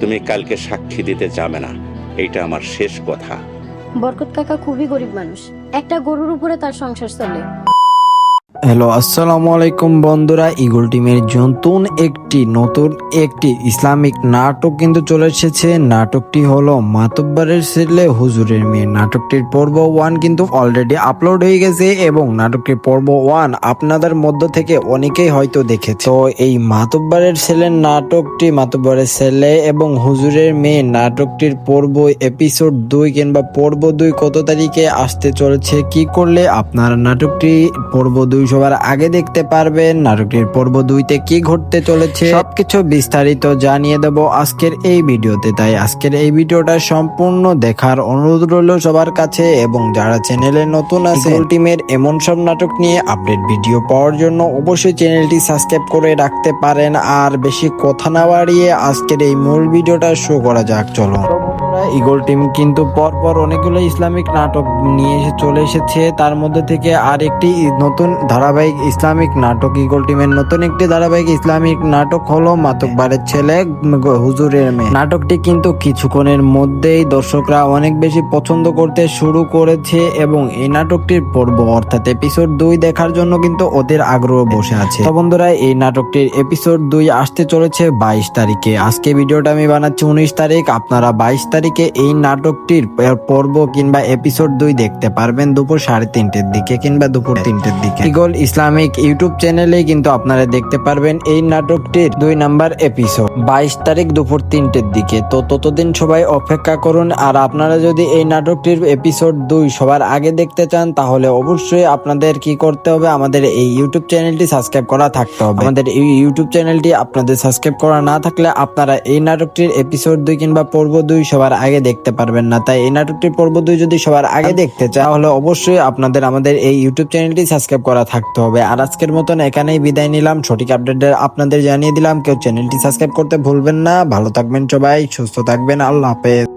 তুমি কালকে সাক্ষী দিতে যাবে না। এইটা আমার শেষ কথা। বরকত কাকা খুবই গরিব মানুষ। একটা গরুর উপরে তার সংসার চলে। হ্যালো, আসসালামু আলাইকুম বন্ধুরা। ইগল টিমের নতুন একটি নতুন একটি ইসলামিক নাটক কিন্তু চলে এসেছে। নাটকটি হলো মাতব্বারের ছেলে হুজুরের মেয়ে। নাটকটির পর্ব ওয়ান কিন্তু অলরেডি আপলোড হয়ে গেছে এবং নাটকটির পর্ব ওয়ান আপনাদের মধ্য থেকে অনেকেই হয়তো দেখেছে। তো এই মাতব্বারের ছেলের নাটকটি, মাতব্বারের ছেলে এবং হুজুরের মেয়ে নাটকটির পর্ব এপিসোড দুই কিংবা পর্ব দুই কত তারিখে আসতে চলেছে, কি করলে আপনারা নাটকটি পর্ব দুই সবার আগে দেখতে পারবেন নাটকটির পর্ব দুইতে কি ঘটতে চলেছে। সবকিছু বিস্তারিত জানিয়ে দেব আজকের এই ভিডিওতে। তাই আজকের এই ভিডিওটা সম্পূর্ণ দেখার অনুরোধ রইল সবার কাছে এবং যারা চ্যানেলে নতুন আছে টিমের এমন সব নাটক নিয়ে আপডেট ভিডিও পাওয়ার জন্য অবশ্যই চ্যানেলটি সাবস্ক্রাইব করে রাখতে পারেন। আর বেশি কথা না বাড়িয়ে আজকের এই মূল ভিডিওটা শো করা যাক চলো ইগল টিম কিন্তু পরপর অনেকগুলো ইসলামিক নাটক নিয়ে এসে চলে এসেছে। তার মধ্যে থেকে আর একটি নতুন ধারাবাহিক ইসলামিক নাটক, ইগল টিমের নতুন একটি ধারাবাহিক ইসলামিক নাটক হলো মাতকবারের ছেলে হুজুরের মেয়ে। নাটকটি কিন্তু কিছুক্ষণের মধ্যেই দর্শকরা অনেক বেশি পছন্দ করতে শুরু করেছে এবং এই নাটকটির পর্ব অর্থাৎ এপিসোড দুই দেখার জন্য কিন্তু ওদের আগ্রহ বসে আছে। বন্ধুরা, এই নাটকটির এপিসোড দুই আসতে চলেছে বাইশ তারিখে। আজকে ভিডিওটা আমি বানাচ্ছি উনিশ তারিখ। আপনারা বাইশ তারিখে এই নাটকটির পর্ব কিংবা এপিসোড দুই দেখতে পারবেন দুপুর সাড়ে তিনটের দিকে কিংবা দুপুর তিনটের দিকে। ইগল ইসলামিক ইউটিউব চ্যানেলে কিন্তু আপনারা দেখতে পারবেন এই নাটকটির দুই নাম্বার এপিসোড বাইশ তারিখ দুপুর তিনটের দিকে। তো ততদিন সবাই অপেক্ষা করুন, আর আপনারা যদি এই নাটকটির এপিসোড দুই সবার আগে দেখতে চান, তাহলে অবশ্যই আপনাদের কি করতে হবে? আমাদের এই ইউটিউব চ্যানেলটি সাবস্ক্রাইব করা থাকতে হবে। আমাদের এই ইউটিউব চ্যানেলটি আপনাদের সাবস্ক্রাইব করা না থাকলে আপনারা এই নাটকটির এপিসোড দুই কিংবা পর্ব দুই সবার আগে দেখতে পারবেন না। তাই এই নাটকটির পর্ব দুই যদি সবার আগে দেখতে চান তাহলে অবশ্যই আপনাদের আমাদের এই ইউটিউব চ্যানেলটি সাবস্ক্রাইব করা থাকতে হবে। আর আজকের মতন এখানেই বিদায় নিলাম। সঠিক আপডেট আপনাদের জানিয়ে দিলাম। কেউ চ্যানেলটি সাবস্ক্রাইব করতে ভুলবেন না। ভালো থাকবেন সবাই সুস্থ থাকবেন। আল্লাহ হাফেজ।